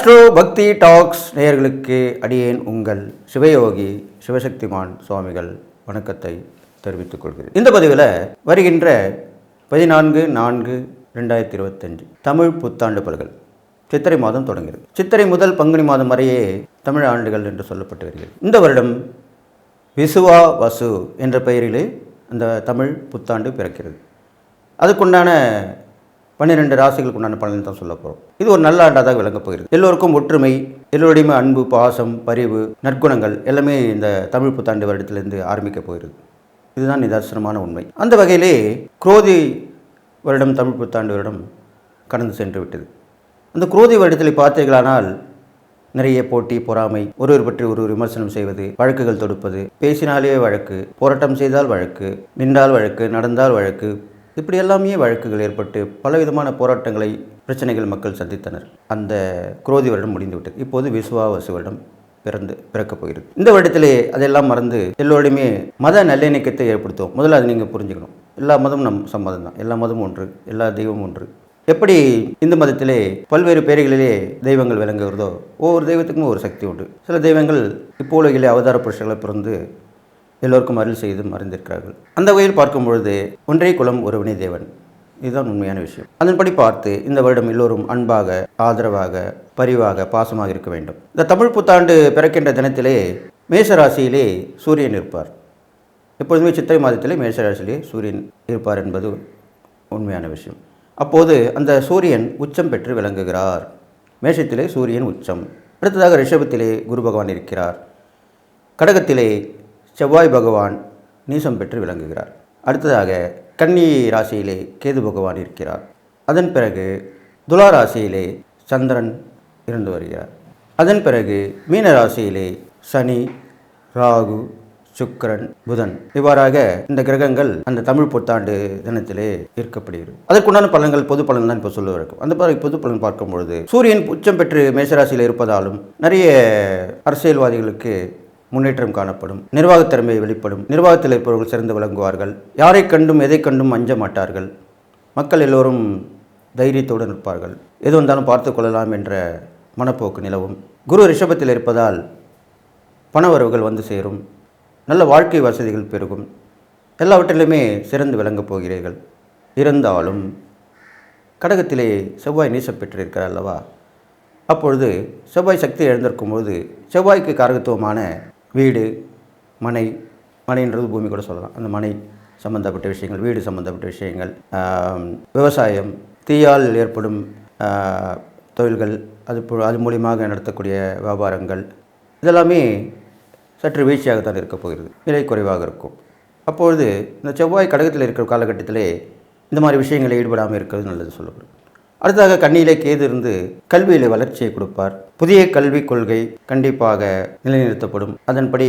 Astro பக்தி tax நேயர்களுக்கு அடியேன் உங்கள் சிவயோகி சிவசக்திமான் சுவாமிகள் வணக்கத்தை தெரிவித்துக் கொள்கிறேன். இந்த பதிவில் வருகின்ற பதினான்கு நான்கு ரெண்டாயிரத்தி இருபத்தஞ்சு தமிழ் புத்தாண்டு பல்கள். சித்திரை மாதம் தொடங்குகிறது. சித்திரை முதல் பங்குனி மாதம் வரையே தமிழ் ஆண்டுகள் என்று சொல்லப்பட்டு வருகிறது. இந்த வருடம் விசுவா வசு என்ற பெயரிலே அந்த தமிழ் புத்தாண்டு பிறக்கிறது. அதுக்குண்டான பன்னிரெண்டு ராசிகளுக்கு உண்டான பலன் தான் சொல்ல போகிறோம் இது ஒரு நல்ல ஆண்டாக விளங்கப் போகிறது. எல்லோருக்கும் ஒற்றுமை எல்லோருடையுமே அன்பு பாசம் பரிவு நற்குணங்கள் எல்லாமே இந்த தமிழ் புத்தாண்டு வருடத்திலிருந்து ஆரம்பிக்க போகிறது. இதுதான் நிதர்சனமான உண்மை. அந்த வகையிலே குரோதி வருடம் தமிழ் புத்தாண்டு வருடம் கடந்து சென்று விட்டது. அந்த குரோதி வருடத்தில் பார்த்தீர்களானால் நிறைய போட்டி பொறாமை ஒருவர் பற்றி ஒருவர் விமர்சனம் செய்வது வழக்குகள் தொடுப்பது பேசினாலே வழக்கு போராட்டம் செய்தால் வழக்கு நின்றால் வழக்கு நடந்தால் வழக்கு இப்படி எல்லாமே வழக்குகள் ஏற்பட்டு பலவிதமான போராட்டங்களை பிரச்சனைகள் மக்கள் சந்தித்தனர். அந்த குரோதி வருடம் முடிந்துவிட்டது. இப்போது விசுவாவசு வருடம் பிறந்து பிறக்கப் போகிறது. இந்த வருடத்திலே அதெல்லாம் மறந்து எல்லோருடையுமே மத நல்லிணக்கத்தை ஏற்படுத்துவோம். முதல்ல அதை நீங்கள் புரிஞ்சுக்கணும். எல்லா மதமும் நம் சம்மதம் தான். எல்லா மதமும் ஒன்று எல்லா தெய்வமும் ஒன்று. எப்படி இந்து மதத்திலே பல்வேறு பேர்களிலே தெய்வங்கள் விளங்குகிறதோ ஒவ்வொரு தெய்வத்துக்கும் ஒரு சக்தி உண்டு. சில தெய்வங்கள் இப்போ உலகிலே அவதார புருஷர்களை பிறந்து எல்லோருக்கும் அருள் செய்து மறைந்திருக்கிறார்கள். அந்த வகையில் பார்க்கும் பொழுது ஒன்றே குலம் ஒருவனே தேவன். இதுதான் உண்மையான விஷயம். அதன்படி பார்த்து இந்த வருடம் எல்லோரும் அன்பாக ஆதரவாக பரிவாக பாசமாக இருக்க வேண்டும். இந்த தமிழ் புத்தாண்டு பிறக்கின்ற தினத்திலே மேசராசியிலே சூரியன் இருப்பார். எப்பொழுதுமே சித்திரை மாதத்திலே மேசராசியிலே சூரியன் இருப்பார் என்பது உண்மையான விஷயம். அப்போது அந்த சூரியன் உச்சம் பெற்று விளங்குகிறார். மேஷத்திலே சூரியன் உச்சம். அடுத்ததாக ரிஷபத்திலே குரு பகவான் இருக்கிறார். கடகத்திலே செவ்வாய் பகவான் நீசம் பெற்று விளங்குகிறார். அடுத்ததாக கன்னி ராசியிலே கேது பகவான் இருக்கிறார். அதன் பிறகு துலா ராசியிலே சந்திரன் இருந்து வருகிறார். அதன் பிறகு மீன ராசியிலே சனி ராகு சுக்கரன் புதன். இவ்வாறாக இந்த கிரகங்கள் அந்த தமிழ் புத்தாண்டு தினத்திலே ஈர்க்கப்படுகிறது அதற்குண்டான பலன்கள் பொது பலன் தான் இப்போ சொல்ல இருக்கும். அந்த பிறகு பொது பலன் பார்க்கும் பொழுது சூரியன் உச்சம் பெற்று மேசராசியில் இருப்பதாலும் நிறைய அரசியல்வாதிகளுக்கு முன்னேற்றம் காணப்படும். நிர்வாகத்திறமை வெளிப்படும். நிர்வாகத்தில் இருப்பவர்கள் சிறந்து விளங்குவார்கள். யாரை கண்டும் எதை கண்டும் அஞ்ச மாட்டார்கள். மக்கள் எல்லோரும் தைரியத்தோடு நிற்பார்கள். எது வந்தாலும் பார்த்து கொள்ளலாம் என்ற மனப்போக்கு நிலவும். குரு ரிஷபத்தில் இருப்பதால் பணவரவுகள் வந்து சேரும். நல்ல வாழ்க்கை வசதிகள் பெருகும். எல்லாவற்றிலுமே சிறந்து விளங்கப் போகிறீர்கள். இருந்தாலும் கடகத்திலே செவ்வாய் நீசப்பெற்றிருக்கிறார் அல்லவா? அப்பொழுது செவ்வாய் சக்தி எழுந்திருக்கும் போது செவ்வாய்க்கு காரகத்துவமான வீடு மனை மனைன்றது பூமி கூட சொல்லலாம். அந்த மனை சம்பந்தப்பட்ட விஷயங்கள் வீடு சம்பந்தப்பட்ட விஷயங்கள் விவசாயம் தீயால் ஏற்படும் தொழில்கள் அது அது மூலியமாக நடத்தக்கூடிய வியாபாரங்கள் இதெல்லாமே சற்று வீழ்ச்சியாகத்தான் இருக்கப் போகிறது. விலை குறைவாக இருக்கும். அப்பொழுது இந்த செவ்வாய் கடகத்தில் இருக்கிற காலகட்டத்திலே இந்த மாதிரி விஷயங்களில் ஈடுபடாமல் இருக்கிறது நல்லது சொல்லப்படும். அடுத்ததாக கண்ணியிலே கேது இருந்து கல்வியில் வளர்ச்சியை கொடுப்பார். புதிய கல்விக் கொள்கை கண்டிப்பாக நிலைநிறுத்தப்படும். அதன்படி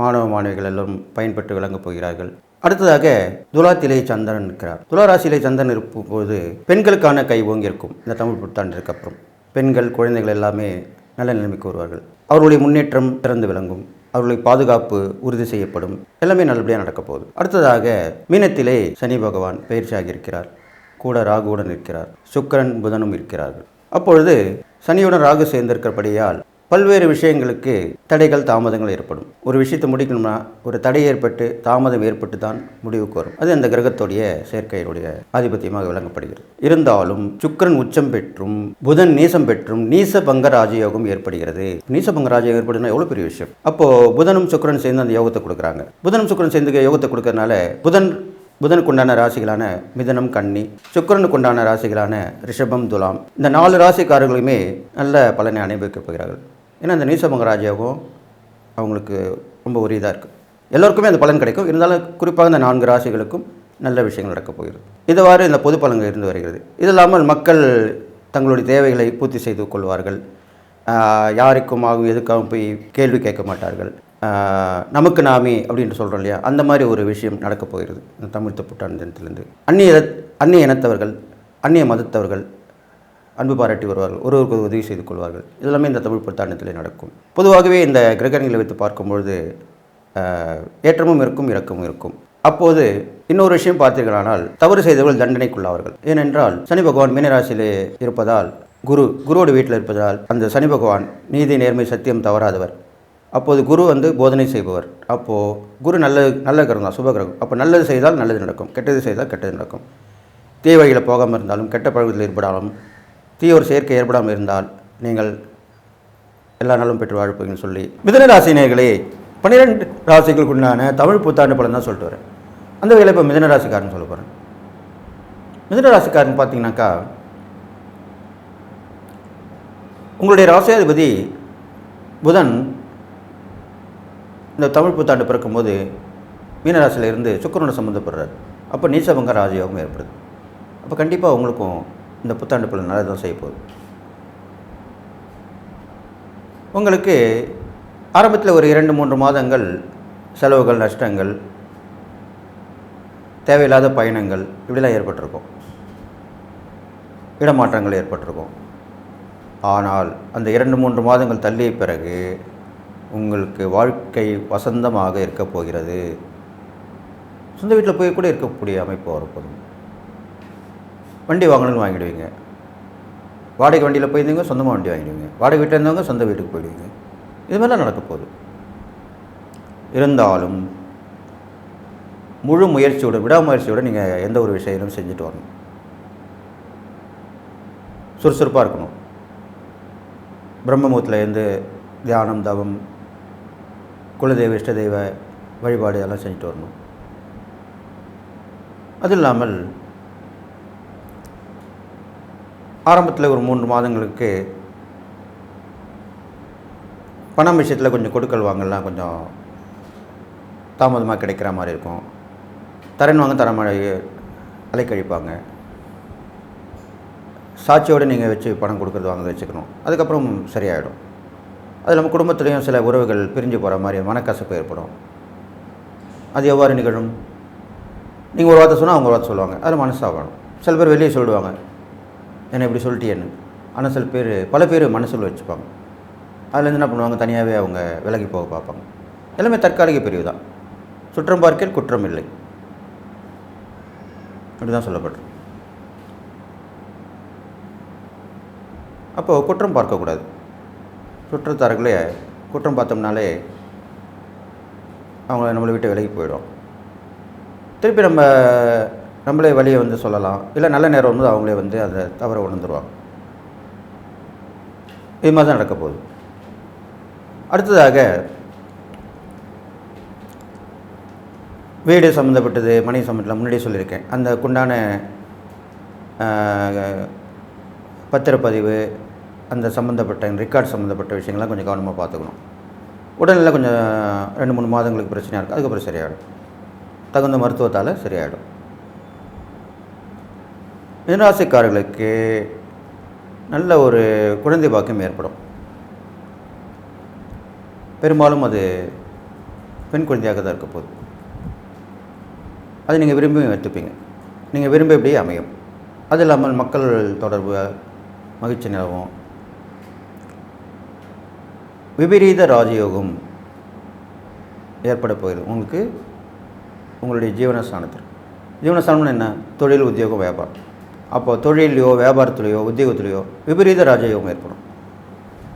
மாணவ மாணவிகள் எல்லாம் பயன்பெற்று விளங்கப் போகிறார்கள். அடுத்ததாக துலாத்திலே சந்திரன் இருக்கிறார் துலா ராசியிலே சந்திரன் இருக்கும் போது பெண்களுக்கான கை ஓங்கியிருக்கும் இந்த தமிழ் புத்தாண்டிற்கு அப்புறம் பெண்கள் குழந்தைகள் எல்லாமே நல்ல நிலைமைக்கு வருவார்கள். அவர்களுடைய முன்னேற்றம் திறந்து விளங்கும். அவர்களுடைய பாதுகாப்பு உறுதி செய்யப்படும். எல்லாமே நல்லபடியாக நடக்கப் போகுது அடுத்ததாக மீனத்திலே சனி பகவான் பயிற்சியாகி இருக்கிறார். கூட ராகுவுடன் இருக்கிறார். சுக்கிரன் புதனும் இருக்கிறார்கள். அப்பொழுது சனியுடன் ராகு சேர்ந்திருக்கிறபடியால் பல்வேறு விஷயங்களுக்கு தடைகள் தாமதங்கள் ஏற்படும். ஒரு விஷயத்தை முடிக்கணும்னா ஒரு தடை ஏற்பட்டு தாமதம் ஏற்பட்டு தான் முடிவுக்கு வரும் அது அந்த கிரகத்துடைய சேர்க்கையினுடைய ஆதிபத்தியமாக விளங்கப்படுகிறது. இருந்தாலும் சுக்கிரன் உச்சம் பெற்றும் புதன் நீசம் பெற்றும் நீச பங்க ராஜயோகம் ஏற்படுகிறது. நீச பங்க ராஜயோகம் ஏற்படுனா எவ்வளோ பெரிய விஷயம்? அப்போ புதனும் சுக்கிரன் சேர்ந்து அந்த யோகத்தை கொடுக்குறாங்க. புதனும் சுக்கிரன் சேர்ந்து யோகத்தை கொடுக்கறதுனால புதன் புதனுக்கு உண்டான ராசிகளான மிதனம் கன்னி சுக்கிரனுக்கு உண்டான ராசிகளான ரிஷபம் துலாம். இந்த நாலு ராசிக்காரர்களுமே நல்ல பலனை அனுபவிக்கப் போகிறார்கள். ஏன்னா இந்த நீசபங்க ராஜயோகம் அவங்களுக்கு ரொம்ப உரியதாக இருக்குது எல்லோருக்குமே அந்த பலன் கிடைக்கும். இருந்தாலும் குறிப்பாக இந்த நான்கு ராசிகளுக்கும் நல்ல விஷயங்கள் நடக்கப் போகிறது. இதுவாறு இந்த பொது பலன்கள் இருந்து வருகிறது. இது இல்லாமல் மக்கள் தங்களுடைய தேவைகளை பூர்த்தி செய்து கொள்வார்கள். யாருக்கும் ஆகும் எதுக்காகவும் போய் கேள்வி கேட்க மாட்டார்கள். நமக்கு நாமே அப்படின்ட்டு சொல்கிறோம் இல்லையா? அந்த மாதிரி ஒரு விஷயம் நடக்கப் போகிறது. இந்த தமிழ் புட்டாண்டு தினத்திலேருந்து. அந்நிய அந்நிய இனத்தவர்கள் அந்நிய மதத்தவர்கள் அன்பு பாராட்டி வருவார்கள். ஒருவருக்கு உதவி செய்து கொள்வார்கள். இதெல்லாமே இந்த தமிழ் புத்தாண்டத்தில் நடக்கும். பொதுவாகவே இந்த கிரகணிகளை வைத்து பார்க்கும்பொழுது ஏற்றமும் இருக்கும் இறக்கமும் இருக்கும். அப்போது இன்னொரு விஷயம் பார்த்தீர்களானால் தவறு செய்தவர்கள் தண்டனைக்குள்ளாவார்கள். ஏனென்றால் சனி பகவான் மீனராசியிலே இருப்பதால் குரு குருவோட வீட்டில் இருப்பதால் அந்த சனி பகவான் நீதி நேர்மை சத்தியம் தவறாதவர். அப்போது குரு வந்து போதனை செய்பவர். அப்போது குரு நல்ல நல்ல கிரகம் தான் சுபகிரகம் அப்போ நல்லது செய்தால் நல்லது நடக்கும். கெட்டது செய்தால் கெட்டது நடக்கும். தீய வழியில் போகாமல் இருந்தாலும் கெட்ட பழக்கத்தில் ஏற்படாலும் தீய ஒரு செயற்கை ஏற்படாமல் இருந்தால் நீங்கள் எல்லா நாளும் பெற்று வாழ்ப்பீங்கன்னு சொல்லி மிதன ராசி பன்னிரெண்டு ராசிகளுக்கு உண்டான தமிழ் புத்தாண்டு பலன் தான் சொல்லிட்டு வரேன். அந்த வகையில் இப்போ மிதுன ராசிக்காரன் சொல்ல போகிறேன் மிதுன ராசிக்காரன் பார்த்தீங்கன்னாக்கா உங்களுடைய ராசியாதிபதி புதன் இந்த தமிழ் புத்தாண்டு பிறக்கும்போது மீனராசியில் இருந்து சுக்கரனோட சம்மந்தப்படுறார். அப்போ நீசபங்க ராஜயோகம் ஏற்படுது. அப்போ கண்டிப்பாக உங்களுக்கும் இந்த புத்தாண்டு பலன் நல்லது தான் செய்ய போகுது. உங்களுக்கு ஆரம்பத்தில் ஒரு இரண்டு மூன்று மாதங்கள் செலவுகள் நஷ்டங்கள் தேவையில்லாத பயணங்கள் இப்படிலாம் ஏற்பட்டிருக்கும். இடமாற்றங்கள் ஏற்பட்டிருக்கும். ஆனால் அந்த இரண்டு மூன்று மாதங்கள் தள்ளிய பிறகு உங்களுக்கு வாழ்க்கை வசந்தமாக இருக்கப் போகிறது. சொந்த வீட்டில் போய் கூட இருக்கக்கூடிய அமைப்பு வரப்போதும் வண்டி வாங்கணும்னு வாங்கிடுவீங்க. வாடகை வண்டியில் போயிருந்தவங்க சொந்தமாக வண்டி வாங்கிடுவீங்க. வாடகை வீட்டில் இருந்தவங்க சொந்த வீட்டுக்கு போயிடுவீங்க. இது மாதிரிலாம் நடக்க போகுது. இருந்தாலும் முழு முயற்சியோட விடாமுயற்சியோட நீங்கள் எந்த ஒரு விஷயத்தையும் செஞ்சுட்டு வரணும். சுறுசுறுப்பாக இருக்கணும். பிரம்மமுகத்தில் இருந்து தியானம் தவம் குலதெய்வ இஷ்ட தெய்வ வழிபாடு இதெல்லாம் செஞ்சுட்டு வரணும். அது இல்லாமல் ஆரம்பத்தில் ஒரு மூன்று மாதங்களுக்கு பணம் விஷயத்தில் கொஞ்சம் கொடுக்கல் வாங்கலாம் கொஞ்சம் தாமதமாக கிடைக்கிற மாதிரி இருக்கும். தரன் வாங்க தர மாதிரி அலைக்கழிப்பாங்க. சாட்சியோடு நீங்கள் வச்சு பணம் கொடுக்குறது வாங்க வச்சுக்கணும். அதுக்கப்புறம் சரியாயிடும். அது நம்ம குடும்பத்துலேயும் சில உறவுகள் பிரிஞ்சு போகிற மாதிரி மனக்கசப்பு ஏற்படும். அது எவ்வாறு நிகழும்? நீங்கள் ஒரு வார்த்தை சொன்னால் அவங்க ஒரு வார்த்தை சொல்லுவாங்க. அதில் மனசாகணும் சில பேர் வெளியே சொல்லிடுவாங்க என்னை இப்படி சொல்லிட்டேன்னு ஆனால் சில பேர் பல பேர் மனசில் வச்சுப்பாங்க. அதுலேருந்து என்ன பண்ணுவாங்க? தனியாகவே அவங்க விலகி போக பார்ப்பாங்க. எல்லாமே தற்காலிக பிரிவு தான். சுற்றம் பார்க்கில் குற்றம் இல்லை. அப்படி தான் சொல்லப்பட்டிருக்கு. அப்போது குற்றம் பார்க்கக்கூடாது. சுற்றத்தார்களே குற்றம் பார்த்தோம்னாலே அவங்க நம்மளை விட்டு விலகி போயிடும். திருப்பி நம்ம நம்மளே வழியை வந்து சொல்லலாம். இல்லை நல்ல நேரம் வந்து அவங்களே வந்து அதை தவற உணர்ந்துருவாங்க. இது மாதிரி தான் நடக்க போகுது. அடுத்ததாக வீடு சம்மந்தப்பட்டது மனை சம்மந்தம் முன்னாடியே சொல்லியிருக்கேன். அந்த குண்டான பத்திரப்பதிவு அந்த சம்மந்தப்பட்ட ரெக்கார்ட் சம்மந்தப்பட்ட விஷயங்கள்லாம் கொஞ்சம் கவனமாக பார்த்துக்கணும். உடல்நிலை கொஞ்சம் ரெண்டு மூணு மாதங்களுக்கு பிரச்சனையாக இருக்கும் அதுக்கப்புறம் சரியாயிடும். தகுந்த மருத்துவத்தால் சரியாயிடும். மிதராசிக்காரர்களுக்கு நல்ல ஒரு குழந்தை பாக்கியம் ஏற்படும். பெரும்பாலும் அது பெண் குழந்தையாக தான் இருக்க போகுது. அது நீங்கள் விரும்பி எடுத்துப்பீங்க நீங்கள் விரும்ப எப்படியே அமையும். அது இல்லாமல் மக்கள் தொடர்பு மகிழ்ச்சி நிலவும் விபரீத ராஜயோகம் ஏற்பட போகிறது. உங்களுக்கு உங்களுடைய ஜீவனஸ்தானத்தில். ஜீவனஸ்தானம்னு என்ன? தொழில் உத்தியோகம் வியாபாரம். அப்போது தொழிலையோ வியாபாரத்துலேயோ உத்தியோகத்துலேயோ விபரீத ராஜயோகம் ஏற்படும்.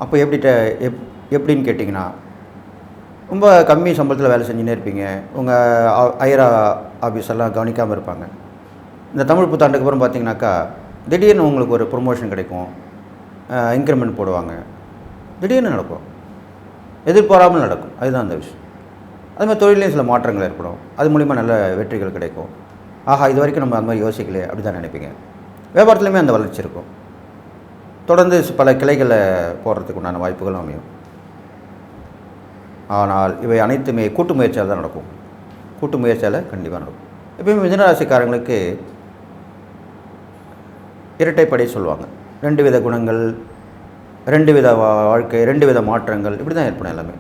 அப்போ எப்படிட்ட எப் எப்படின்னு கேட்டிங்கன்னா ரொம்ப கம்மி சம்பளத்தில் வேலை செஞ்சுன்னே இருப்பீங்க. உங்கள் ஐரா ஆஃபீஸ் எல்லாம் கவனிக்காமல் இருப்பாங்க. இந்த தமிழ் புத்தாண்டுக்கு அப்புறம் பார்த்தீங்கன்னாக்கா திடீர்னு உங்களுக்கு ஒரு ப்ரொமோஷன் கிடைக்கும். இன்க்ரிமெண்ட் போடுவாங்க. திடீர்னு நடக்கும். எதிர்பாராமல் நடக்கும். அதுதான் அந்த விஷயம். அதுமாதிரி தொழிலையும் சில மாற்றங்கள் ஏற்படும். அது மூலிமா நல்ல வெற்றிகள் கிடைக்கும். ஆஹா இது வரைக்கும் நம்ம அந்த மாதிரி யோசிக்கலையே அப்படி தான் நினைப்பீங்க. வியாபாரத்துலையுமே அந்த வளர்ச்சி இருக்கும். தொடர்ந்து பல கிளைகளை போடுறதுக்கு உண்டான வாய்ப்புகளும் அமையும். ஆனால் இவை அனைத்துமே கூட்டு முயற்சியால் தான் நடக்கும். கூட்டு முயற்சியால் கண்டிப்பாக நடக்கும். எப்பயுமே மிதனராசிக்காரங்களுக்கு இரட்டைப்படை சொல்லுவாங்க. ரெண்டு வித குணங்கள் ரெண்டு வித வா- வாழ்க்கை ரெண்டு வித மாற்றங்கள் இப்படி தான் ஏற்படும் எல்லாமே.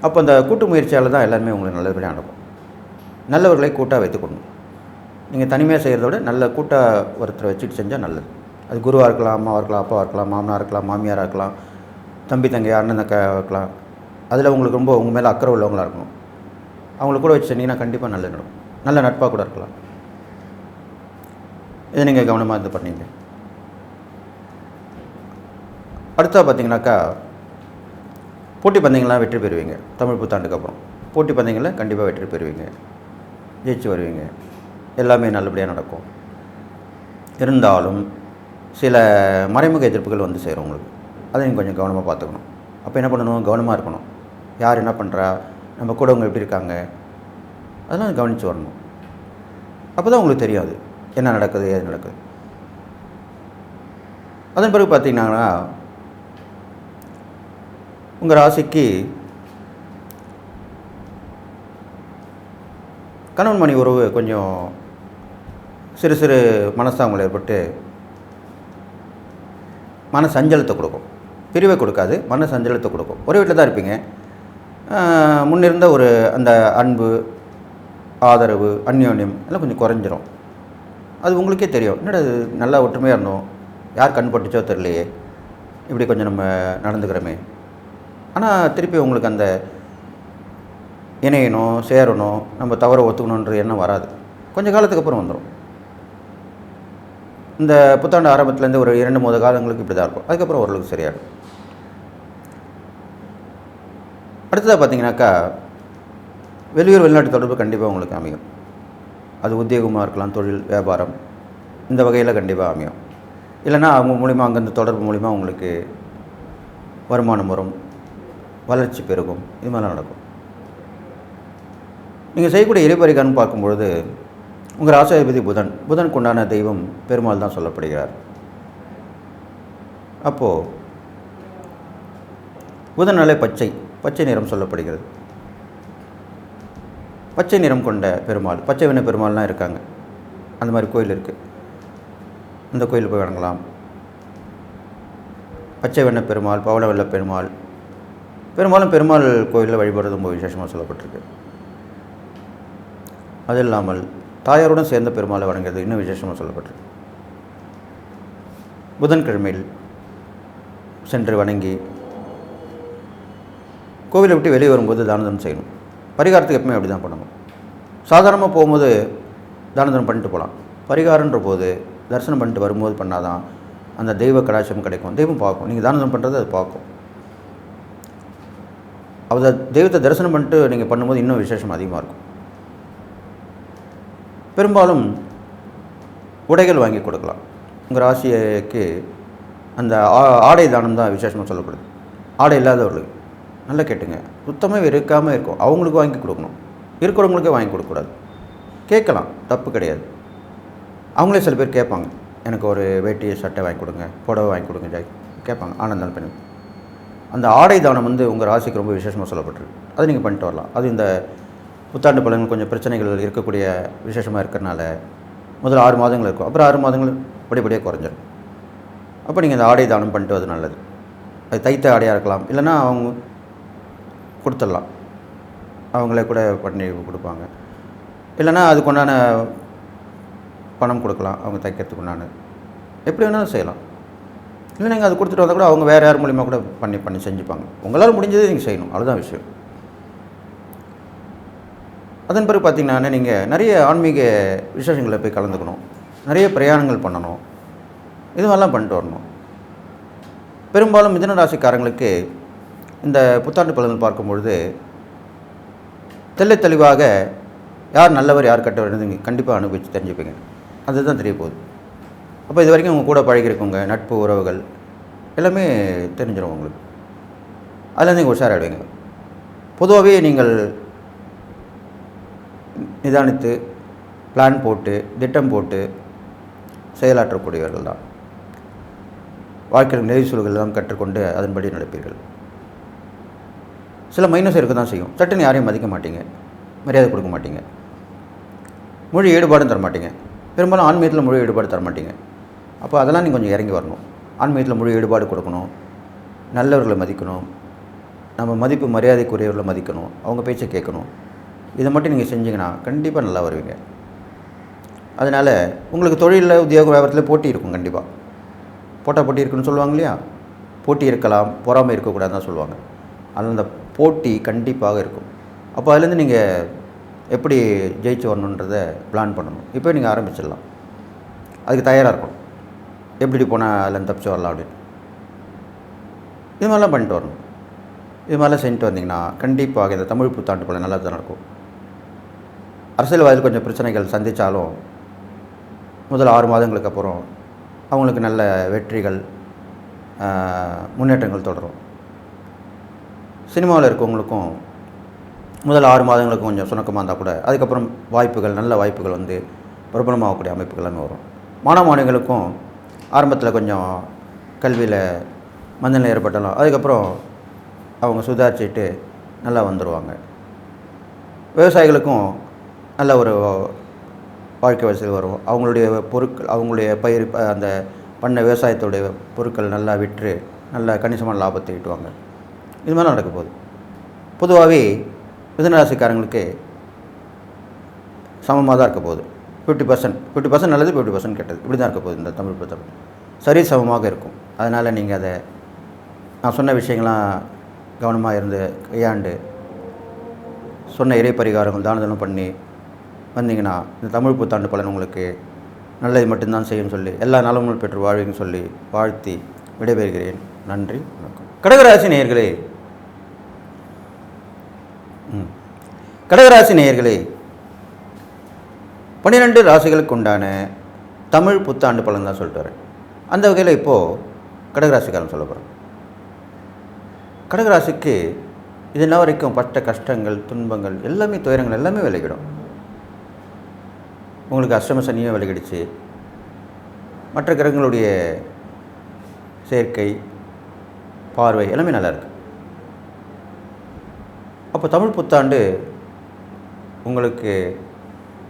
அப்போ அந்த கூட்டு முயற்சியால் தான் எல்லாருமே உங்களுக்கு நல்லபடியாக நடக்கும். நல்லவர்களை கூட்டாக வைத்துக்கொள்ளணும் நீங்கள் தனிமையாக செய்கிறத விட நல்ல கூட்டாக ஒருத்தரை வச்சுட்டு செஞ்சால் நல்லது. அது குருவாக இருக்கலாம் அம்மாவாக இருக்கலாம் அப்பாவாக இருக்கலாம் மாமனாக இருக்கலாம் மாமியாராக இருக்கலாம் தம்பி தங்கை அண்ணன் அக்கா இருக்கலாம். அதில் உங்களுக்கு ரொம்ப உங்கள் மேலே அக்கறை உள்ளவங்களாக இருக்கணும். அவங்கள கூட வச்சு செஞ்சிங்கன்னா கண்டிப்பாக நல்லது நடக்கும். நல்ல நட்பாக கூட இருக்கலாம். இதை நீங்கள் கவனமாக இது பண்ணீங்க. அடுத்தா பார்த்தீங்கன்னாக்கா போட்டி பந்தயங்கள்லாம் வெற்றி பெறுவீங்க. தமிழ் புத்தாண்டுக்கு அப்புறம். போட்டி பந்தயங்களில் கண்டிப்பாக வெற்றி பெறுவீங்க. ஜெயிச்சு வருவீங்க. எல்லாமே நல்லபடியாக நடக்கும். இருந்தாலும் சில மறைமுக எதிர்ப்புகள் வந்து சேரும் உங்களுக்கு. அதை நீங்கள் கொஞ்சம் கவனமாக பார்த்துக்கணும். அப்போ என்ன பண்ணணும்? கவனமாக இருக்கணும். யார் என்ன பண்ணுறா நம்ம கூட அவங்க எப்படி இருக்காங்க? அதெல்லாம் கவனித்து வரணும். அப்போ தான் உங்களுக்கு தெரியாது என்ன நடக்குது ஏது நடக்குது. அதன் பிறகு பார்த்தீங்கன்னா உங்கள் ராசிக்கு கணவன் மணி உறவு கொஞ்சம் சிறு சிறு மனசாங்கல் ஏற்பட்டு மன சஞ்சலத்தை கொடுக்கும். பிரிவை கொடுக்காது மன சஞ்சலத்தை கொடுக்கும். ஒரே வீட்டில் தான் இருப்பீங்க. முன்னிருந்த ஒரு அந்த அன்பு ஆதரவு அந்யோன்யம் எல்லாம் கொஞ்சம் குறைஞ்சிரும். அது உங்களுக்கே தெரியும். என்னடா அது நல்லா ஒற்றுமையாக இருந்தோம். யார் கண் பட்டுச்சோ தெரியலையே. இப்படி கொஞ்சம் நம்ம நடந்துக்கிறோமே. ஆனால் திருப்பி உங்களுக்கு அந்த இணையணும் சேரணும் நம்ம தவற ஒத்துக்கணுன்ற எண்ணம் வராது. கொஞ்சம் காலத்துக்கு அப்புறம் வந்துடும் இந்த புத்தாண்டு ஆரம்பத்துலேருந்து ஒரு இரண்டு மூணு காலங்களுக்கு இப்படி தான் இருக்கும். அதுக்கப்புறம் ஓரளவுக்கு சரியாகும் அடுத்ததாக பார்த்தீங்கன்னாக்கா வெளியூர் வெளிநாட்டு தொடர்பு கண்டிப்பாக உங்களுக்கு அமையும். அது உத்தியோகமாக இருக்கலாம் தொழில் வியாபாரம் இந்த வகையில் கண்டிப்பாக அமையும். இல்லைன்னா அவங்க மூலிமா அங்கேருந்து தொடர்பு மூலிமா உங்களுக்கு வருமானம் வரும். வளர்ச்சி பெருகும். இது மாதிரிலாம் நடக்கும். நீங்கள் செய்யக்கூடிய இறைபறிகான்னு பார்க்கும்பொழுது உங்கள் ராசாதிபதி புதன் புதனுக்கு உண்டான தெய்வம் பெருமாள் தான் சொல்லப்படுகிறார். அப்போது புதனாலே பச்சை பச்சை நிறம் சொல்லப்படுகிறது. பச்சை நிறம் கொண்ட பெருமாள் பச்சை வண்ண பெருமாள்லாம் இருக்காங்க. அந்த மாதிரி கோயில் இருக்குது அந்த கோயில் போய் வணங்கலாம். பச்சை வண்ண பெருமாள் பவள வெள்ள பெருமாள் பெரும்பாலும் பெருமாள் கோயிலில் வழிபடுறது ரொம்ப விசேஷமாக சொல்லப்பட்டிருக்கு. அது இல்லாமல் தாயாருடன் சேர்ந்த பெருமாளை வணங்குறது இன்னும் விசேஷமாக சொல்லப்பட்டிருக்கு. புதன்கிழமையில் சென்று வணங்கி கோவிலை விட்டு வெளியே வரும்போது தானதம் செய்யணும். பரிகாரத்துக்கு எப்பவுமே அப்படி தான் பண்ணணும். சாதாரணமாக போகும்போது தானதனம் பண்ணிட்டு போகலாம். பரிகாரன்ற போது தரிசனம் பண்ணிட்டு வரும்போது பண்ணாதான் அந்த தெய்வ கடாட்சம் கிடைக்கும். தெய்வம் பார்க்கும். நீங்கள் தானதனம் பண்ணுறது அது பார்க்கும். அதை தெய்வத்தை தரிசனம் பண்ணிட்டு நீங்கள் பண்ணும்போது இன்னும் விசேஷம் அதிகமாக இருக்கும். பெரும்பாலும் உடைகள் வாங்கி கொடுக்கலாம். உங்கள் ராசிக்கு அந்த ஆ- ஆடை தானம் தான் விசேஷமாக சொல்லப்படுது. ஆடை இல்லாதவர்களுக்கு நல்லா கேட்டுங்க. சுத்தமாக இருக்காமல் இருக்கும். அவங்களுக்கு வாங்கி கொடுக்கணும். இருக்கிறவங்களுக்கே வாங்கி கொடுக்கக்கூடாது. கேட்கலாம். தப்பு கிடையாது. அவங்களே சில பேர் கேட்பாங்க. எனக்கு ஒரு வேட்டி சட்டை வாங்கி கொடுங்க புடவை வாங்கி கொடுங்க ஜாய் கேட்பாங்க. ஆனந்தால் பெண். அந்த ஆடை தானம் வந்து உங்கள் ராசிக்கு ரொம்ப விசேஷமாக சொல்லப்பட்டிருக்கு. அதை நீங்கள் பண்ணிட்டு வரலாம். அது இந்த புத்தாண்டு பலன் கொஞ்சம் பிரச்சனைகள் இருக்கக்கூடிய விசேஷமாக இருக்கிறனால முதல் ஆறு மாதங்கள் இருக்கும். அப்புறம் ஆறு மாதங்கள் படிப்படியாக குறைஞ்சிரும். அப்போ நீங்கள் இந்த ஆடை தானம் பண்ணிட்டு அது நல்லது. அது தைத்த ஆடையாக இருக்கலாம். இல்லைன்னா அவங்க கொடுத்துடலாம். அவங்களே கூட பண்ணி கொடுப்பாங்க. இல்லைன்னா அதுக்குண்டான பணம் கொடுக்கலாம். அவங்க தைக்கிறதுக்கு உண்டான எப்படி வேணாலும் செய்யலாம். இல்லை நீங்கள் அது கொடுத்துட்டு வந்தால் கூட அவங்க வேறு யார் மூலிமா கூட பண்ணி பண்ணி செஞ்சுப்பாங்க. உங்களால் முடிஞ்சதை நீங்கள் செய்யணும். அதுதான் விஷயம். அதன் பிறகு பார்த்திங்கன்னா நீங்கள் நிறைய ஆன்மீக விசேஷங்களில் போய் கலந்துக்கணும். நிறைய பிரயாணங்கள் பண்ணணும். இது மாதிரிலாம் பண்ணிட்டு வரணும். பெரும்பாலும் மிதுன ராசிக்காரங்களுக்கு இந்த புத்தாண்டு பலன்கள் பார்க்கும்பொழுது தெல்லை தெளிவாக யார் நல்லவர் யார் கெட்டவர் நீங்கள் கண்டிப்பாக அனுபவித்து தெரிஞ்சுப்பீங்க. அதுதான் தெரிய போகுது. அப்போ இது வரைக்கும் உங்கள் கூட பழகிருக்குங்க நட்பு உறவுகள் எல்லாமே தெரிஞ்சிடும் உங்களுக்கு. அதில் நீங்கள் உஷாராயிடுவீங்க. பொதுவாகவே நீங்கள் நிதானித்து பிளான் போட்டு திட்டம் போட்டு செயலாற்றக்கூடியவர்கள் தான் வாழ்க்கையில் நிறைவு சூழல்கள் எல்லாம் கற்றுக்கொண்டு அதன்படி நடப்பீர்கள். சில மைனஸ் இருக்க தான் செய்யும். சட்டுன்னு யாரையும் மதிக்க மாட்டீங்க. மரியாதை கொடுக்க மாட்டீங்க. மொழி ஈடுபாடும் தர மாட்டீங்க பெரும்பாலும் ஆன்மீகத்தில் முழு ஈடுபாடு தர மாட்டீங்க அப்போ அதெல்லாம் நீங்கள் கொஞ்சம் இறங்கி வரணும். ஆன்மீகத்தில் முழு ஈடுபாடு கொடுக்கணும். நல்லவர்களை மதிக்கணும். நம்ம மதிப்பு மரியாதைக்குரியவர்களை மதிக்கணும். அவங்க பேச்சை கேட்கணும். இதை மட்டும் நீங்கள் செஞ்சீங்கன்னா கண்டிப்பாக நல்லா வருவீங்க. அதனால் உங்களுக்கு தொழிலில் உத்தியோக வியாபாரத்தில் போட்டி இருக்கும் கண்டிப்பாக போட்டா போட்டி இருக்குன்னு சொல்லுவாங்க இல்லையா? போட்டி இருக்கலாம் பொறாமை இருக்கக்கூடாதுன்னு தான் சொல்லுவாங்க. அதில் அந்த போட்டி கண்டிப்பாக இருக்கும். அப்போ அதுலேருந்து நீங்கள் எப்படி ஜெயிச்சு வரணுன்றதை பிளான் பண்ணணும். இப்போ நீங்கள் ஆரம்பிச்சிடலாம். அதுக்கு தயாராக இருக்கணும். எப்படி போனால் அதில் தப்பிச்சு வரலாம் அப்படின்னு. இது மாதிரிலாம் பண்ணிட்டு வரணும். இது மாதிரிலாம் செஞ்சுட்டு வந்தீங்கன்னா கண்டிப்பாக இந்த தமிழ் புத்தாண்டு நல்லா தான் நடக்கும். அரசியல்வாதிகள் கொஞ்சம் பிரச்சனைகள் சந்தித்தாலும் முதல் ஆறு மாதங்களுக்கு அப்புறம் அவங்களுக்கு நல்ல வெற்றிகள் முன்னேற்றங்கள் தொடரும். சினிமாவில் இருக்கவங்களுக்கும் முதல் ஆறு மாதங்களுக்கு கொஞ்சம் சுணக்கமாக இருந்தால் கூட அதுக்கப்புறம் வாய்ப்புகள் நல்ல வாய்ப்புகள் வந்து பிரபலமாகக்கூடிய அமைப்புகள் எல்லாமே வரும். மாணவ மாணவிகளுக்கும் ஆரம்பத்தில் கொஞ்சம் கல்வியில் மந்தநிலை ஏற்பட்டாலும் அதுக்கப்புறம் அவங்க சுதாரிச்சுட்டு நல்லா வந்துடுவாங்க விவசாயிகளுக்கும் நல்ல ஒரு வாழ்க்கை வசதி வரும். அவங்களுடைய பொருட்கள் அவங்களுடைய பயிர் அந்த பண்ண விவசாயத்துடைய பொருட்கள் நல்லா விற்று நல்ல கணிசமான லாபத்தை ஈட்டுவாங்க. இது மாதிரி நடக்க போகுது. பொதுவாகவே மிதனராசிக்காரங்களுக்கு சமமாக தான் இருக்க போகுது. ஃபிஃப்டி பர்சன்ட் ஃபிஃப்டி பர்சன்ட் நல்லது ஃபிஃப்டி பர்சன்ட் கெட்டது. இப்படி தான் இருக்க போகுது இந்த தமிழ் புத்தகம். சரி சமமாக இருக்கும். அதனால் நீங்கள் அதை நான் சொன்ன விஷயங்கள்லாம் கவனமாக இருந்து கையாண்டு சொன்ன இறை பரிகாரங்கள் தான பண்ணி வந்தீங்கன்னா இந்த தமிழ் புத்தாண்டு பலன் உங்களுக்கு நல்லது மட்டும்தான் செய்யும் சொல்லி எல்லா நலமும் பெற்று வாழ்வின்னு சொல்லி வாழ்த்தி விடைபெறுகிறேன். நன்றி வணக்கம். கடகராசி நேயர்களே. ம். கடகராசி நேயர்களே பன்னிரெண்டு ராசிகளுக்கு உண்டான தமிழ் புத்தாண்டு பலன் தான் சொல்லிட்டு வரேன். அந்த வகையில் இப்போது கடகராசிக்காரன் சொல்ல போகிறேன் கடகராசிக்கு இது என்ன வரைக்கும் பட்ட கஷ்டங்கள் துன்பங்கள் எல்லாமே துயரங்கள் எல்லாமே விலகிடும். உங்களுக்கு அஷ்டம சனியும் விலகிடுச்சு. மற்ற கிரகங்களுடைய சேர்க்கை பார்வை எல்லாமே நல்லா இருக்கு. அப்போ தமிழ் புத்தாண்டு உங்களுக்கு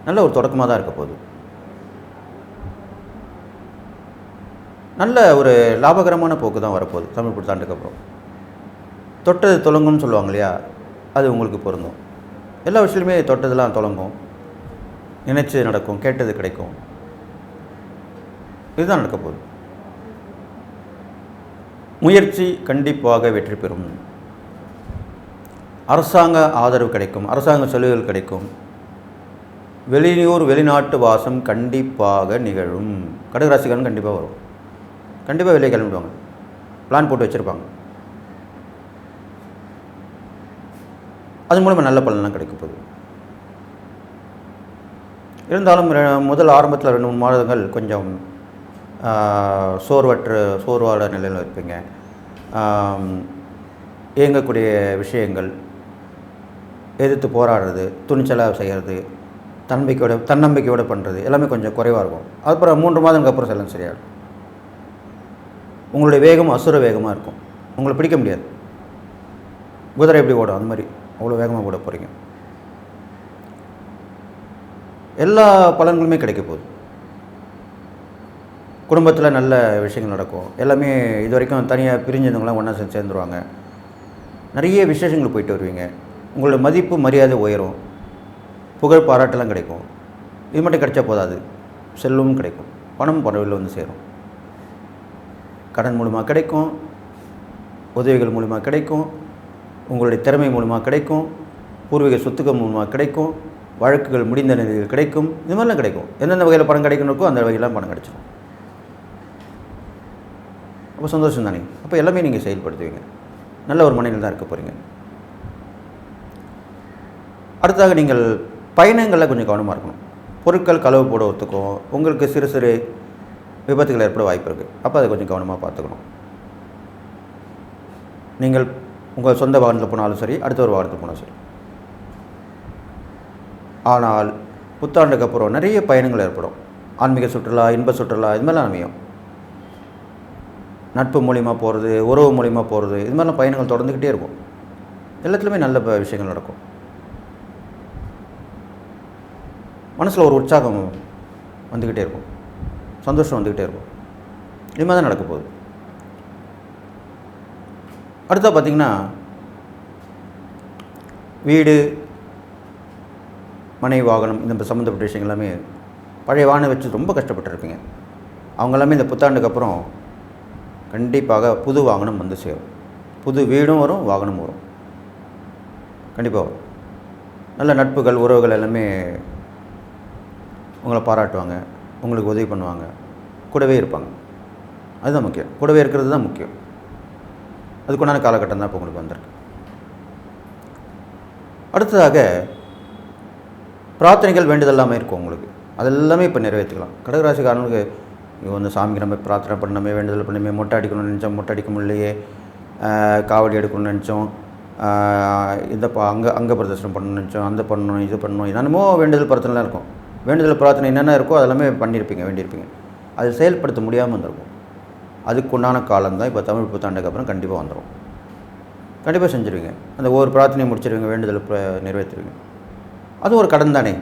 நல்ல ஒரு தொடக்கமாக தான் இருக்க போகுது. நல்ல ஒரு லாபகரமான போக்கு தான் வரப்போகுது தமிழ் புத்தாண்டுக்கு அப்புறம். தொட்டது தொலங்கும்னு சொல்லுவாங்க இல்லையா? அது உங்களுக்கு பொருந்தும். எல்லா விஷயத்துலையுமே தொட்டதெல்லாம் தொலங்கும். நினைச்சது நடக்கும் கேட்டது கிடைக்கும். இதுதான் நடக்க போகுது. முயற்சி கண்டிப்பாக வெற்றி பெறும். அரசாங்க ஆதரவு கிடைக்கும். அரசாங்க சலுகைகள் கிடைக்கும். வெளியூர் வெளிநாட்டு வாசம் கண்டிப்பாக நிகழும். கடகராசிக்காரன் கண்டிப்பாக வரும். கண்டிப்பாக வெளியே கிளம்பிடுவாங்க. பிளான் போட்டு வச்சுருப்பாங்க. அது மூலமாக நல்ல பலன்லாம் கிடைக்க போகுது. இருந்தாலும் முதல் ஆரம்பத்தில் ரெண்டு மூணு மாதங்கள் கொஞ்சம் சோர்வற்று சோர்வற்ற சோர்வான நிலையில் இருப்பீங்க. இயங்கக்கூடிய விஷயங்கள் எதிர்த்து போராடுறது துணிச்சலாக செய்கிறது தன்னம்பிக்கையோட தன்னம்பிக்கையோட பண்ணுறது எல்லாமே கொஞ்சம் குறைவாக இருக்கும். அதுக்கப்புறம் மூன்று மாதங்களுக்கு அப்புறம் செல்லும் சரியாகும் உங்களுடைய வேகம் அசுர வேகமாக இருக்கும். உங்களை பிடிக்க முடியாது. குதிரை எப்படி ஓடும்? அந்த மாதிரி அவ்வளோ வேகமாக ஓட போகிறீங்க எல்லா பலன்களுமே கிடைக்க போகுது. குடும்பத்தில் நல்ல விஷயங்கள் நடக்கும். எல்லாமே இது வரைக்கும் தனியாக பிரிஞ்சதுங்களாம் ஒன்றா சேர்ந்து சேர்ந்துருவாங்க. நிறைய விசேஷங்கள் போயிட்டு வருவீங்க. உங்களோட மதிப்பு மரியாதை உயரும். புகழ் பாராட்டெல்லாம் கிடைக்கும். இது மட்டும் கிடைச்சா போதாது. செல்வமும் கிடைக்கும். பணம் பறவையில் வந்து சேரும். கடன் மூலமாக கிடைக்கும். உதவிகள் மூலமாக கிடைக்கும். உங்களுடைய திறமை மூலமாக கிடைக்கும். பூர்வீக சொத்துக்கள் மூலமாக கிடைக்கும். வழக்குகள் முடிந்த நிலையில் கிடைக்கும். இது மாதிரிலாம் கிடைக்கும். எந்தெந்த வகையில் பணம் கிடைக்கணுக்கோ இருக்கோ அந்த வகையெல்லாம் பணம் கிடைச்சிடும் அப்போ சந்தோஷம் தானே? அப்போ எல்லாமே நீங்கள் செயல்படுத்துவீங்க. நல்ல ஒரு மனையில் தான் இருக்க போகிறீங்க அடுத்ததாக நீங்கள் பயணங்களில் கொஞ்சம் கவனமாக இருக்கணும். பொருட்கள் களவு போட உங்களுக்கு சிறு சிறு விபத்துகள் ஏற்பட வாய்ப்பு இருக்குது அப்போ அதை கொஞ்சம் கவனமாக பார்த்துக்கணும். நீங்கள் உங்கள் சொந்த வாகனத்தில் போனாலும் சரி அடுத்த ஒரு வாகனத்தில் போனாலும் சரி. ஆனால் புத்தாண்டுக்கு அப்புறம் நிறைய பயணங்கள் ஏற்படும். ஆன்மீக சுற்றுலா இன்ப சுற்றுலா இது மாதிரிலாம் அமையும். நட்பு மூலிமா போகிறது உறவு மூலிமா போகிறது இது மாதிரிலாம் பயணங்கள் தொடர்ந்துக்கிட்டே இருக்கும். எல்லாத்துலேயுமே நல்ல ப- விஷயங்கள் நடக்கும். மனசில் ஒரு உற்சாகம் வந்துக்கிட்டே இருக்கும். சந்தோஷம் வந்துக்கிட்டே இருக்கும். இனிமேல் தான் நடக்க போகுது. அடுத்தா பார்த்திங்கன்னா வீடு மனை வாகனம் இந்த சம்மந்தப்பட்ட விஷயங்கள் எல்லாமே பழைய வாகனம் வச்சு ரொம்ப கஷ்டப்பட்டுருப்பீங்க. அவங்க எல்லாமே இந்த புத்தாண்டுக்கு அப்புறம் கண்டிப்பாக புது வாகனம் வந்து சேரும். புது வீடும் வரும் வாகனம் வரும். கண்டிப்பாக வரும். நல்ல நட்புகள் உறவுகள் எல்லாமே உங்களை பாராட்டுவாங்க உங்களுக்கு உதவி பண்ணுவாங்க கூடவே இருப்பாங்க. அதுதான் முக்கியம். கூடவே இருக்கிறது தான் முக்கியம். அதுக்குண்டான காலகட்டம் தான் இப்போ உங்களுக்கு வந்திருக்கு. அடுத்ததாக பிரார்த்தனைகள் வேண்டியது எல்லாமே இருக்கும் உங்களுக்கு. அதெல்லாமே இப்போ நிறைவேற்றிக்கலாம். கடகராசிக்காரனுக்கு இவங்க வந்து சாமிக்கு நம்ம பிரார்த்தனை பண்ணணுமே வேண்டுதல் பண்ணணுமே மொட்டை அடிக்கணும்னு நினச்சோம் மொட்டை அடிக்க முடியலையே காவடி எடுக்கணும்னு நினச்சோம் இந்த அங்கே அங்கே பிரதர்சனம் பண்ணணும்னு நினச்சோம் அந்த பண்ணணும் இது பண்ணணும் என்னென்னமோ வேண்டுதல் பிரார்த்தனைலாம் இருக்கும். வேண்டுதல் பிரார்த்தனை என்னென்ன இருக்கோ அதெல்லாமே பண்ணியிருப்பீங்க வேண்டியிருப்பீங்க. அது செயல்படுத்த முடியாமல் இருந்திருக்கும் அதுக்குண்டான காலம் தான் இப்போ தமிழ் புத்தாண்டுக்கு அப்புறம் கண்டிப்பாக வந்துடும் கண்டிப்பாக செஞ்சுருவீங்க. அந்த ஒவ்வொரு பிரார்த்தனையை முடிச்சிருவீங்க வேண்டுதல் ப- நிறைவேற்றுவீங்க அது ஒரு கடன் தானே.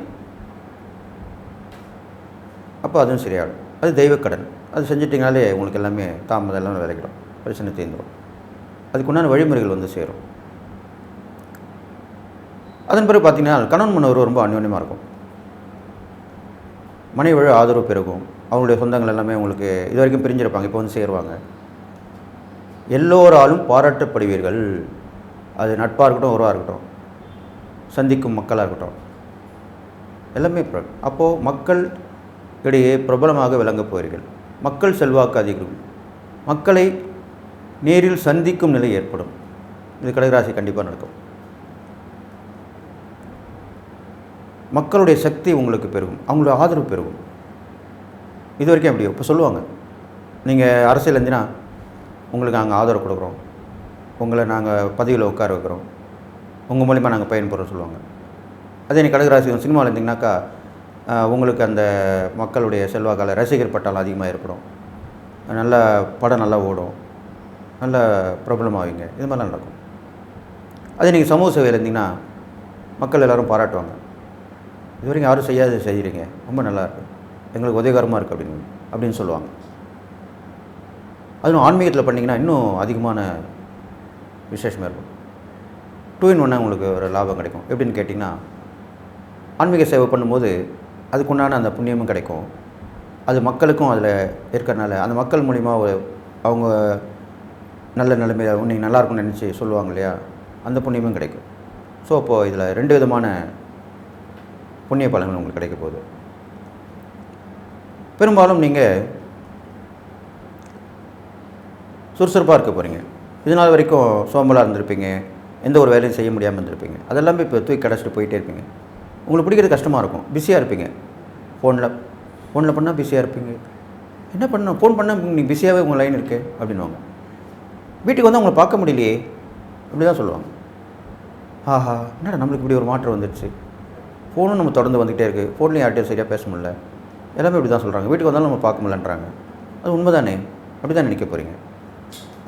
அப்போ அதுவும் சரியாகும் அது தெய்வக்கடன் அது செஞ்சிட்டிங்கனாலே உங்களுக்கு எல்லாமே தாமதம் எல்லாம் விளைக்கிடும் பிரச்சனை தீர்ந்துடும் அதுக்குண்டான வழிமுறைகள் வந்து சேரும். அதன் பிறகு பார்த்தீங்கன்னா கணவன் மனைவர் ரொம்ப அந்யோன்யமாக இருக்கும். மனைவியோட ஆதரவு பெருகும். அவங்களுடைய சொந்தங்கள் எல்லாமே உங்களுக்கு இது வரைக்கும் பிரிஞ்சிருப்பாங்க இப்போ வந்து சேருவாங்க. எல்லோராலும் பாராட்டப்படுவீர்கள். அது நட்பாக இருக்கட்டும் உறவாக இருக்கட்டும். சந்திக்கும் மக்களாக இருக்கட்டும். எல்லாமே அப்போது மக்கள் இடையே பிரபலமாக விளங்கப் போவீர்கள் மக்கள் செல்வாக்கு அதிகம் மக்களை நேரில் சந்திக்கும் நிலை ஏற்படும். இது கடகராசி கண்டிப்பாக நடக்கும். மக்களுடைய சக்தி உங்களுக்கு பெருகும். அவங்களோட ஆதரவு பெருகும். இது வரைக்கும் எப்படியோ இப்போ சொல்லுவாங்க. நீங்கள் அரசியல் இருந்தீங்கன்னா உங்களுக்கு நாங்கள் ஆதரவு கொடுக்குறோம். உங்களை நாங்கள் பதவியில் உட்கார வைக்கிறோம். உங்கள் மூலிமா நாங்கள் பயன்படுறோம் சொல்லுவாங்க. அதே நீ கடகராசி சினிமாவில் இருந்தீங்கன்னாக்கா உங்களுக்கு அந்த மக்களுடைய செல்வாக்கால் ரசிகர் பட்டால் அதிகமாக ஏற்படும். நல்ல படம் நல்லா ஓடும். நல்ல பிரபலமாவீங்க இது மாதிரிலாம் நடக்கும். அதே நீங்கள் சமூக சேவையில் இருந்தீங்கன்னா மக்கள் எல்லோரும் பாராட்டுவாங்க. இது வரைக்கும் யாரும் செய்யாத செய்கிறீங்க ரொம்ப நல்லாயிருக்கு எங்களுக்கு உதவிகரமாக இருக்குது அப்படின்னு அப்படின்னு சொல்லுவாங்க. அதுவும் ஆன்மீகத்தில் பண்ணிங்கன்னா இன்னும் அதிகமான விசேஷமாக இருக்கும். டூ இன் ஒன்னாக உங்களுக்கு ஒரு லாபம் கிடைக்கும். எப்படின்னு கேட்டிங்கன்னா ஆன்மீக சேவை பண்ணும்போது அதுக்குண்டான அந்த புண்ணியமும் கிடைக்கும். அது மக்களுக்கும் அதில் இருக்கிறனால அந்த மக்கள் மூலிமா ஒரு அவங்க நல்ல நிலைமையில் நீங்கள் நல்லா இருக்கும்னு நினச்சி சொல்லுவாங்க இல்லையா? அந்த புண்ணியமும் கிடைக்கும். ஸோ அப்போது இதில் ரெண்டு விதமான புண்ணிய பலன்கள் உங்களுக்கு கிடைக்க போகுது. பெரும்பாலும் நீங்கள் சுறுசுறுப்பாக இருக்க போகிறீங்க இது நாள் வரைக்கும் சோம்பலாக இருந்திருப்பீங்க. எந்த ஒரு வேலையும் செய்ய முடியாமல் இருந்திருப்பீங்க. அதெல்லாமே இப்போ தூக்கி கிடச்சிட்டு போயிட்டே இருப்பீங்க. உங்களுக்கு பிடிக்கிறது கஷ்டமாக இருக்கும். பிஸியாக இருப்பீங்க. ஃபோனில் ஃபோனில் பண்ணால் பிஸியாக இருப்பீங்க. என்ன பண்ண ஃபோன் பண்ணால் நீங்கள் பிஸியாகவே உங்கள் லைன் இருக்கு அப்படின்னுவாங்க. வீட்டுக்கு வந்து அவங்கள பார்க்க முடியலையே. அப்படி தான் சொல்லுவாங்க. ஆஹா என்னடா நம்மளுக்கு இப்படி ஒரு மாற்றம் வந்துடுச்சு ஃபோனும் நம்ம தொடர்ந்து வந்துக்கிட்டே இருக்குது ஃபோன்லேயும் யார்கிட்டயும் சரியாக பேச முடியல. எல்லாமே இப்படி தான் சொல்கிறாங்க வீட்டுக்கு வந்தாலும் நம்ம பார்க்க முடியலன்றாங்க. அது உண்மைதானே? அப்படி தான் நினைக்க போகிறீங்க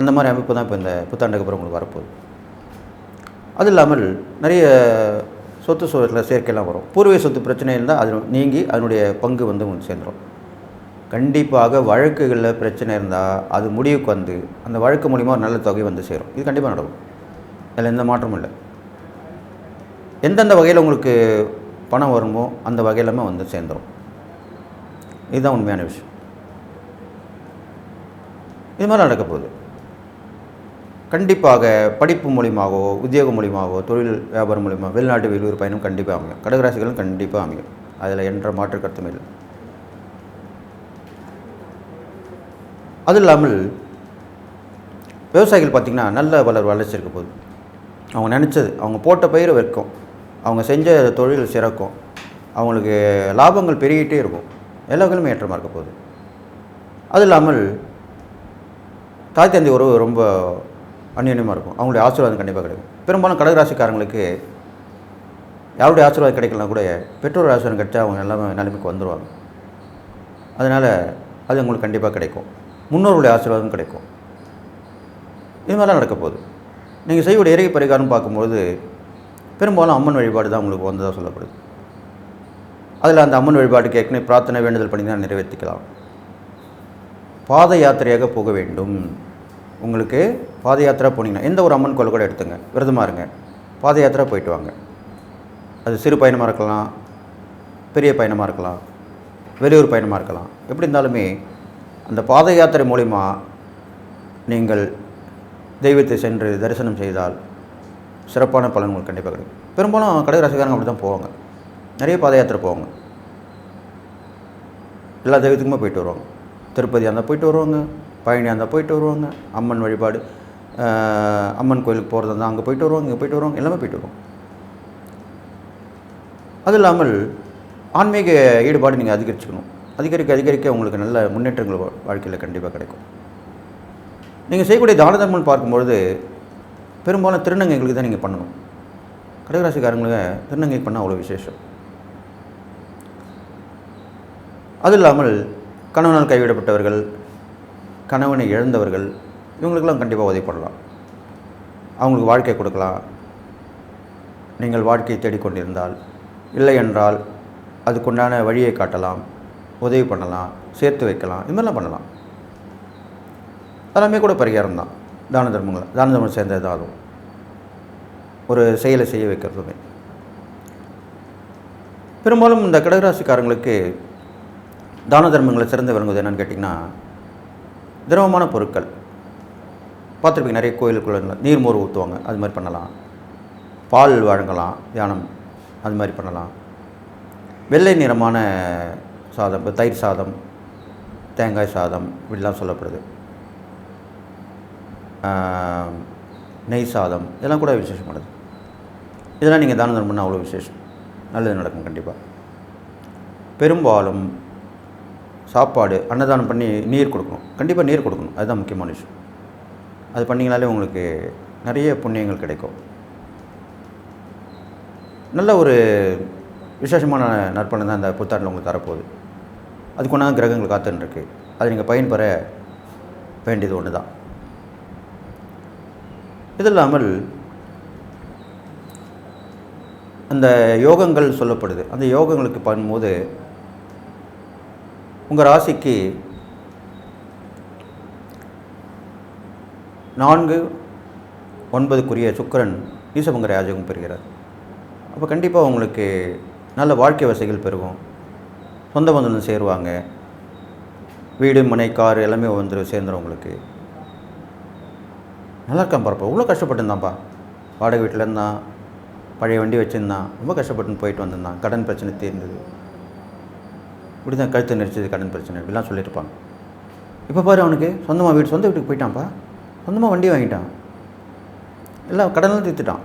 அந்த மாதிரி அமைப்பு தான் இப்போ இந்த புத்தாண்டுக்கு அப்புறம் உங்களுக்கு வரப்போகுது. அது இல்லாமல் நிறைய சொத்து சூழலில் சேர்க்கைலாம் வரும். பூர்வீக சொத்து பிரச்சனை இருந்தால் அது நீங்கி அதனுடைய பங்கு வந்து உங்களுக்கு சேர்ந்துடும் கண்டிப்பாக வழக்குகளில் பிரச்சனை இருந்தால் அது முடிவுக்கு வந்து அந்த வழக்கு மூலிமா ஒரு நல்ல தொகை வந்து சேரும். இது கண்டிப்பாக நடக்கும். அதில் எந்த மாற்றமும் இல்லை. எந்தெந்த வகையில் உங்களுக்கு பணம் வருமோ அந்த வகையிலுமே வந்து சேர்ந்துடும் இதுதான் உண்மையான விஷயம். இது மாதிரி நடக்க போகுது. கண்டிப்பாக படிப்பு மூலியமாகவோ உத்தியோகம் மூலியமாகவோ தொழில் வியாபாரம் மூலியமாக வெளிநாட்டு வெளியூர் பயணம் கண்டிப்பாக அமையும். கடகராசிகளும் கண்டிப்பாக அமையும். அதில் என்ற மாற்று கருத்தும் இல்லை. அது இல்லாமல் விவசாயிகள் பார்த்திங்கன்னா நல்ல வளர் வளர்ச்சி இருக்க போகுது. அவங்க நினச்சது அவங்க போட்ட பயிரை வைக்கும் அவங்க செஞ்ச தொழில் சிறக்கும். அவங்களுக்கு லாபங்கள் பெருகிட்டே இருக்கும். எல்லா ஏற்றமாக இருக்க போகுது. அது இல்லாமல் தாய் தந்தை உறவு ரொம்ப அந்யோன்யமாக இருக்கும். அவங்களுடைய ஆசீர்வாதம் கண்டிப்பாக கிடைக்கும். பெரும்பாலும் கடகராசிக்காரங்களுக்கு யாருடைய ஆசீர்வாதம் கிடைக்கலாம் கூட பெற்றோர் ஆசீர்வாதம் கிடைச்சா அவங்க எல்லாமே நிலைமைக்கு வந்துடுவாங்க அதனால் அது உங்களுக்கு கண்டிப்பாக கிடைக்கும். முன்னோர்களுடைய ஆசீர்வாதம் கிடைக்கும். இது மாதிரிலாம் நடக்க போகுது. நீங்கள் செய்யக்கூடிய இறை பரிகாரம் பார்க்கும்போது பெரும்பாலும் அம்மன் வழிபாடு தான் உங்களுக்கு வந்ததாக சொல்லப்படுது. அதில் அந்த அம்மன் வழிபாட்டுக்கு ஏற்கனவே பிரார்த்தனை வேண்டுதல் பண்ணி தான் நிறைவேற்றிக்கலாம். பாத யாத்திரையாக போக வேண்டும். உங்களுக்கு பாத யாத்திரை போனீங்கன்னா எந்த ஒரு அம்மன் கோயில் கூட எடுத்துங்க. விரதமாக இருங்க. பாத யாத்திரை போயிட்டு வாங்க. அது சிறு பயணமாக இருக்கலாம் பெரிய பயணமாக இருக்கலாம் வெளியூர் பயணமாக இருக்கலாம். எப்படி இருந்தாலுமே அந்த பாத யாத்திரை மூலிமா நீங்கள் தெய்வத்தை சென்று தரிசனம் செய்தால் சிறப்பான பலன் உங்களுக்கு கண்டிப்பாக கிடைக்கும். பெரும்பாலும் கடகராசிக்காரங்க அப்படி தான் போவாங்க. நிறைய பாத யாத்திரை போவாங்க. எல்லா தெய்வத்துக்குமே போயிட்டு வருவாங்க. திருப்பதியாக இருந்தால் போயிட்டு வருவாங்க பழனியாக இருந்தால் போயிட்டு வருவாங்க அம்மன் வழிபாடு அம்மன் கோயிலுக்கு போகிறது இருந்தால் அங்கே போயிட்டு வருவாங்க இங்கே போயிட்டு வருவாங்க எல்லாமே போயிட்டு வருவோம் அது இல்லாமல் ஆன்மீக ஈடுபாடு நீங்கள் அதிகரிச்சுக்கணும். அதிகரிக்க அதிகரிக்க உங்களுக்கு நல்ல முன்னேற்றங்கள் வா- வாழ்க்கையில் கண்டிப்பாக கிடைக்கும். நீங்கள் செய்யக்கூடிய தான தர்மம் பார்க்கும்பொழுது பெரும்பாலும் திருநங்கைகளுக்கு தான் நீங்கள் பண்ணணும். கடகராசிக்காரங்களுக்கு திருநங்கை பண்ணால் அவ்வளோ விசேஷம். அது இல்லாமல் கணவனால் கைவிடப்பட்டவர்கள் கணவனை இழந்தவர்கள் இவங்களுக்கெல்லாம் கண்டிப்பாக உதவி பண்ணலாம் அவங்களுக்கு வாழ்க்கை கொடுக்கலாம். நீங்கள் வாழ்க்கையை தேடிக்கொண்டிருந்தால் இல்லை என்றால் அதுக்குண்டான வழியை காட்டலாம் உதவி பண்ணலாம் சேர்த்து வைக்கலாம் இது மாதிரிலாம் பண்ணலாம். எல்லாமே கூட பரிகாரம் தான் தான தர்மங்கள் தான தர்மம் சேர்ந்தது தான் அதுவும் ஒரு செயலை செய்ய வைக்கிறதுமே. பெரும்பாலும் இந்த கடகராசிக்காரங்களுக்கு தான தர்மங்களை சிறந்து விளங்குவது என்னென்னு கேட்டிங்கன்னா திரவமான பொருட்கள். பார்த்துருப்பீங்க நிறைய கோயிலுக்குள்ள நீர்மோர் ஊற்றுவாங்க அது மாதிரி பண்ணலாம். பால் வழங்கலாம் தியானம் அது மாதிரி பண்ணலாம். வெள்ளை நிறமான சாதம் இப்போ தயிர் சாதம் தேங்காய் சாதம் இப்படிலாம் சொல்லப்படுது. நெய் சாதம் இதெல்லாம் கூட விசேஷமானது இதெல்லாம் நீங்கள் தான தர்மம் பண்ணால் அவ்வளோ விசேஷம். நல்லது நடக்கும் கண்டிப்பாக பெரும்பாலும் சாப்பாடு அன்னதானம் பண்ணி நீர் கொடுக்கணும். கண்டிப்பாக நீர் கொடுக்கணும். அதுதான் முக்கியமான விஷயம். அது பண்ணிங்கனாலே உங்களுக்கு நிறைய புண்ணியங்கள் கிடைக்கும். நல்ல ஒரு விசேஷமான நற்பணம் தான் இந்த புத்தாண்டில் உங்களுக்கு தரப்போகுது. அதுக்கு ஒன்றா கிரகங்கள் காத்துன்னு இருக்குது அது நீங்கள் பயன்பெற வேண்டியது ஒன்று தான் இது இல்லாமல் அந்த யோகங்கள் சொல்லப்படுது. அந்த யோகங்களுக்கு பண்ணும்போது உங்கள் ராசிக்கு நான்கு ஒன்பதுக்குரிய சுக்கரன் ஈசபங்க ராஜகம் பெறுகிறார். அப்போ கண்டிப்பாக உங்களுக்கு நல்ல வாழ்க்கை வசதிகள் பெருகும். சொந்த பந்தம் சேருவாங்க. வீடு மனை கார் எல்லாமே வந்து சேர்ந்துடும் உங்களுக்கு. நல்லா இருக்கான் பாருப்பா இவ்வளோ கஷ்டப்பட்டுருந்தான்ப்பா வாடகை வீட்டில் இருந்தான். பழைய வண்டி வச்சுருந்தான். ரொம்ப கஷ்டப்பட்டுன்னு போயிட்டு வந்திருந்தான். கடன் பிரச்சனை தீர்ந்தது. இப்படி தான் கழுத்து நெரிச்சது கடன் பிரச்சனை. இப்படிலாம் சொல்லியிருப்பாங்க இப்போ பாரு அவனுக்கு சொந்தமாக வீடு சொந்த வீட்டுக்கு போயிட்டான்ப்பா சொந்தமாக வண்டி வாங்கிட்டான். எல்லாம் கடனெலாம் தீர்த்துட்டான்.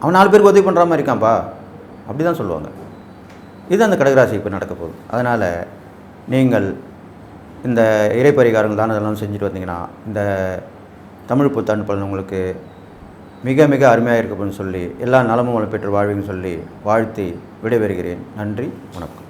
அவன் நாலு பேருக்கு உதவி பண்ணுற மாதிரி இருக்கான்ப்பா அப்படி தான் சொல்லுவாங்க. இது அந்த கடகராசி இப்போ நடக்க போகுது. அதனால் நீங்கள் இந்த இறை பரிகாரங்கள் தானே அதெல்லாம் செஞ்சுட்டு வந்தீங்கன்னா இந்த தமிழ் புத்தாண்டு பலன் உங்களுக்கு மிக மிக அருமையாக இருக்கப்படும் சொல்லி எல்லா நலமும் வளம் பெற்று வாழ்வீங்கன்னு சொல்லி வாழ்த்தி விடைபெறுகிறேன். நன்றி வணக்கம்.